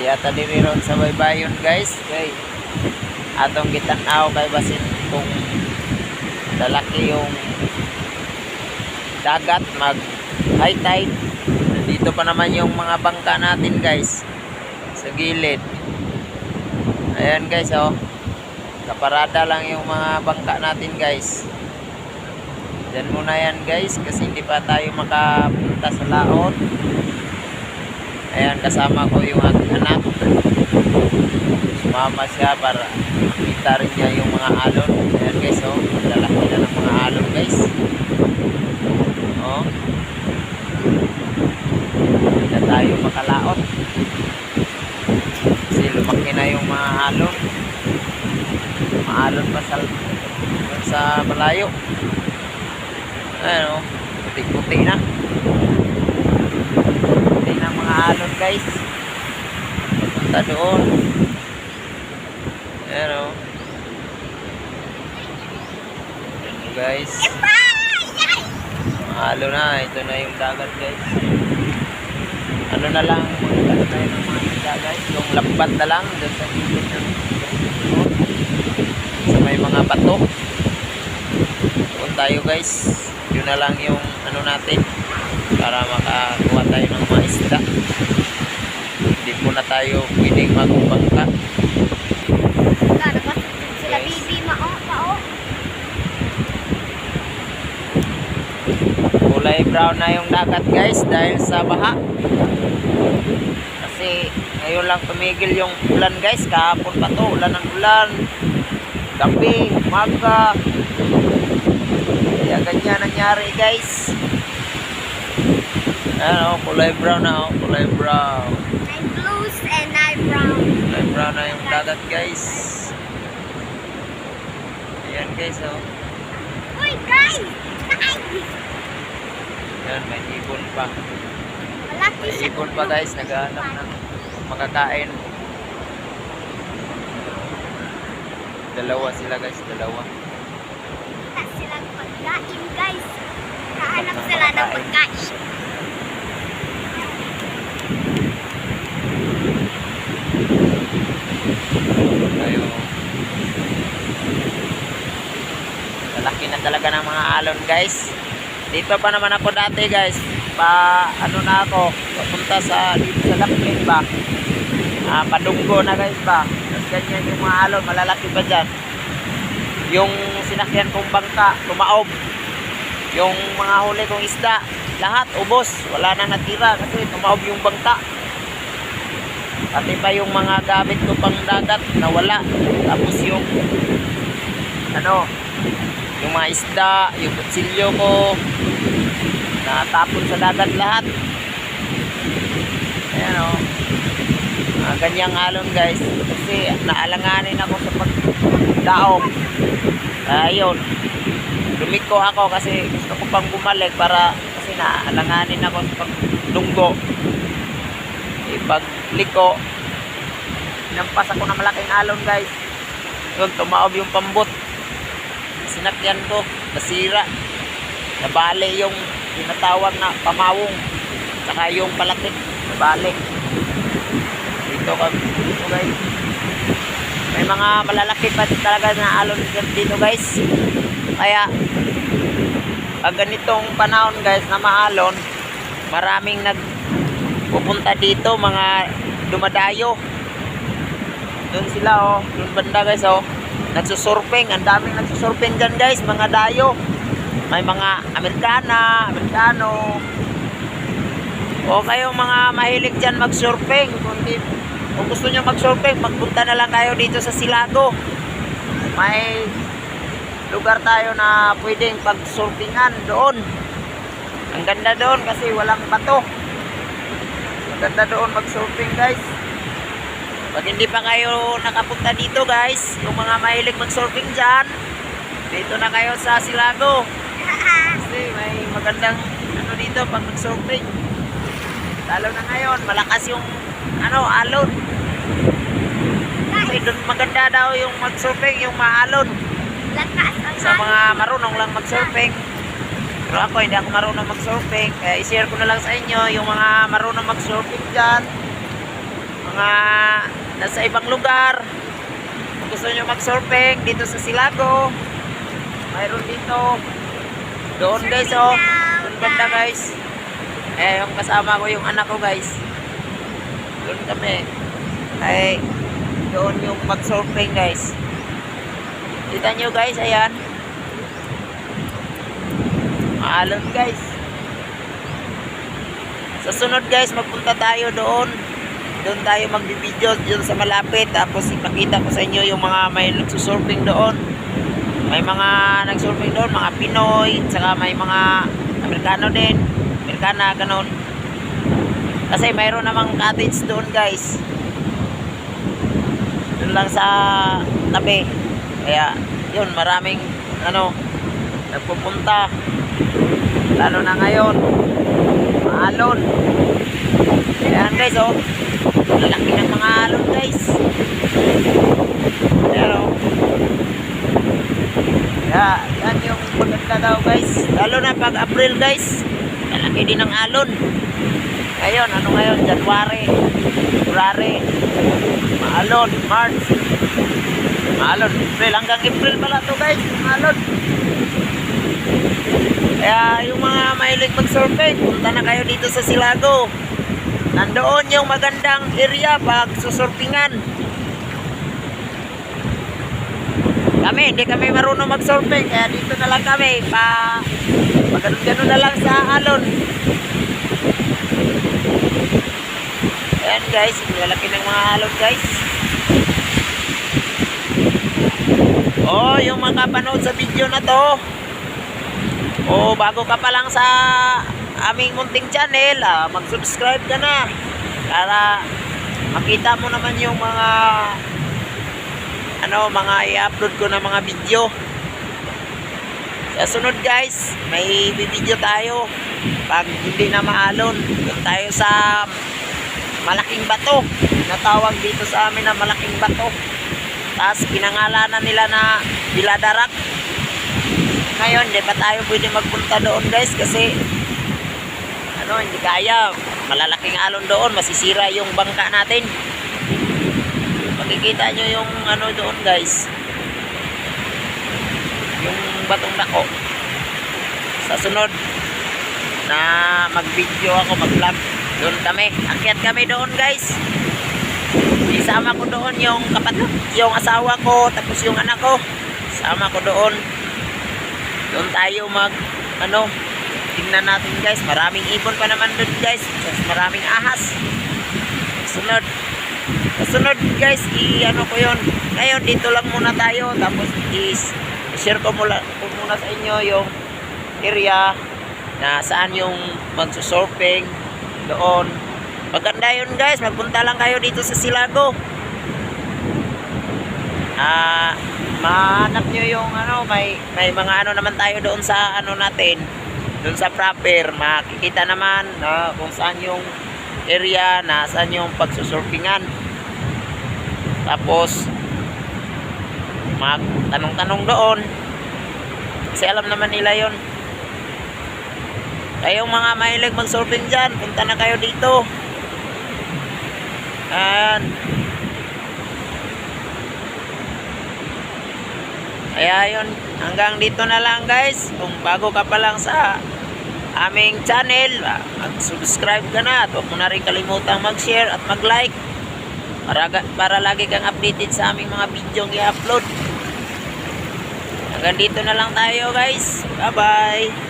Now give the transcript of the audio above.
Di ata diri ron sa baybayon guys. Kay atong gitanaw kay basin kung lalaki yung dagat mag high tide. Dito pa naman yung mga bangka natin guys sa gilid. Ayan guys oh. Kaparada lang yung mga bangka natin guys. Diyan muna yan guys kasi hindi pa tayo makapunta sa laot. Ayan kasama ko yung aking anak. Sumama siya para kita rin niya yung mga alon. Ayan guys oh. Lalaki na ng mga alon guys. Oh. Hindi tayo makalaot. Kasi lumaki na yung mga alon. Maalon pa sa, sa malayo. Ayan o. Puti-puti na. Alon guys. Punta doon. Ayan o. Guys. Alon na. Ito na yung dagat guys. Ano na lang. Ano na yung mga isda guys. Yung lambat na lang. Doon sa gilid ng sa may mga bato. Doon tayo guys. Yun na lang yung ano natin para makakuha tayo ng mga isda. Hindi po na tayo pwedeng magbangka. Sila bibi mao, mao. Kulay brown na yung dagat guys dahil sa baha. Kasi ngayon lang tumigil yung ulan guys. Kahapon pa to. Ulan ng ulan. Gabi, umaga. Kaya ganyan nangyari guys. Ayan o, kulay brown na o. Kulay brown. I'm blues and I'm brown. Kulay brown na yung dagat guys. Ayan guys o. Uy, guys! Ay! Ayan, may ibon pa. May ibon pa guys. Naghahanap ng makakain. Dalawa sila guys, dalawa. Wala silang pagkain, guys. Kahanap sila ng pagkain. Lalaki na talaga ng mga alon guys. Dito pa naman ako dati guys. Pa ano na ako, papunta sa dito sa Laklin ba. Ah, padunggo na guys ba. Tapos ganyan yung mga alon, malalaki pa dyan. Yung sinakyan kong bangka, tumaob. Yung mga huli kong isda, lahat ubos. Wala na natira kasi tumaob yung bangka. Pati pa yung mga gamit ko pang dagat nawala. Tapos yung ano, yung mga isda, yung kutsilyo ko natapon sa dagat lahat. Ayan o. Mga ganyang alon guys. Kasi naalanganin ako sa pagdaog. Ayun. Lumiko ako kasi gusto ko pang bumalik para kasi naalanganin ako sa pagdunggo. Ipagliko. Nampas ako ng malaking alon guys. Yun, tumaob yung pambot. Sinakyan ko, nasira. Nabali yung tinatawag na pamawong. Saka yung palatik, nabali. Dito ka, dito guys. May mga malalaki pa talaga na alon dito guys. Kaya, pag ganitong panahon guys na maalon, maraming nag pupunta dito mga dumadayo doon sila oh doon banda guys oh nagsusurfing ang daming nagsusurfing dyan guys mga dayo. May mga Amerikana Amerikano. O kayo mga mahilig dyan magsurfing kung, di, kung gusto nyo magsurfing magpunta na lang kayo dito sa Silago. May lugar tayo na pwedeng pagsurfingan doon. Ang ganda doon kasi walang bato. Ganda doon mag-surfing guys. Pag hindi pa kayo nakapunta dito guys, yung mga mahilig mag-surfing dyan, dito na kayo sa Silago. Kasi may magandang ano dito pag mag-surfing. Lalo na ngayon, malakas yung ano, alon. Kasi doon maganda daw yung mag-surfing, yung maalon. Sa mga marunong lang mag-surfing. Pero ako, hindi ako marunong mag-surfing. Kaya i-share ko na lang sa inyo yung mga marunong mag-surfing dyan. mga nasa ibang lugar, kung gusto nyo mag-surfing dito sa Silago, mayroon dito. Doon guys, oh. Doon banda guys. Eh, yung kasama ko yung anak ko guys. Doon kami. Ay, doon yung mag-surfing guys. Kita nyo guys, ayan. Maalon guys. Sa sunod guys, magpunta tayo doon. Doon tayo magbibideo doon sa malapit. Tapos ipakita ko sa inyo yung mga may nagsusurfing doon. May mga nagsurfing doon, mga Pinoy, saka may mga Amerikano din. Amerikana, ganun. Kasi mayroon namang cottage doon guys. Doon lang sa tabi. Kaya, yun, maraming, ano, nagpupunta. Lalo na ngayon. Maalon. Ayan guys, oh. Lalaki ng mga alon guys. Oh. Kaya, yan yung maganda daw guys. Lalo na pag April guys. Lalaki din ng alon. Ngayon, ano ngayon? January, February, Maalon, March, Maalon, April. Hanggang April pala to guys, Maalon. Kaya yung mga mahilig mag-surfing, punta na kayo dito sa Silago. Nandoon yung magandang area pag susurfingan. Kami, hindi kami marunong mag-surfing, kaya dito na lang kami. Pa, pag ganun na lang sa alon. Ayan guys, lalaki ng mga alon guys. Oh, yung makapanood sa video na to. Oh, bago ka pa lang sa aming munting channel, ah, mag-subscribe ka na para makita mo naman yung mga ano, mga i-upload ko na mga video. Sa sunod guys, may video tayo pag hindi na maalon. Tayo sa malaking bato. Natawag dito sa amin na malaking bato. Tapos pinangalanan nila na Biladarak. Ngayon, di pa tayo pwede magpunta doon guys kasi ano, hindi kaya. Malalaking alon doon, masisira yung bangka natin. Makikita nyo yung ano doon guys. Yung batong dako. Sa sunod na mag-video ako, mag-vlog. Doon kami. Akyat kami doon guys. Isama ko doon yung kapatid, yung asawa ko, tapos yung anak ko. Sama ko doon. Doon tayo mag, ano, tingnan natin guys. Maraming ibon pa naman doon guys. Maraming ahas. Sunod. Sunod guys, i-ano ko yun. Ngayon, dito lang muna tayo. Tapos is, share ko muna, ko muna sa inyo yung area na saan yung magsusurfing doon. Maganda yun guys, magpunta lang kayo dito sa Silago. Ah, mahanap nyo yung ano, may may mga ano naman tayo doon sa ano natin, doon sa proper, makikita naman na kung saan yung area na saan yung pagsusurfingan. Tapos magtanong-tanong doon. Kasi alam naman nila yon. Kayong mga mahilig mag-surfing dyan, punta na kayo dito. Ayan. Kaya yun, hanggang dito na lang guys. Kung bago ka pa lang sa aming channel, ah, mag-subscribe ka na at huwag mo na rin kalimutang mag-share at mag-like para, para lagi kang updated sa aming mga video i-upload. Hanggang dito na lang tayo guys. Bye-bye.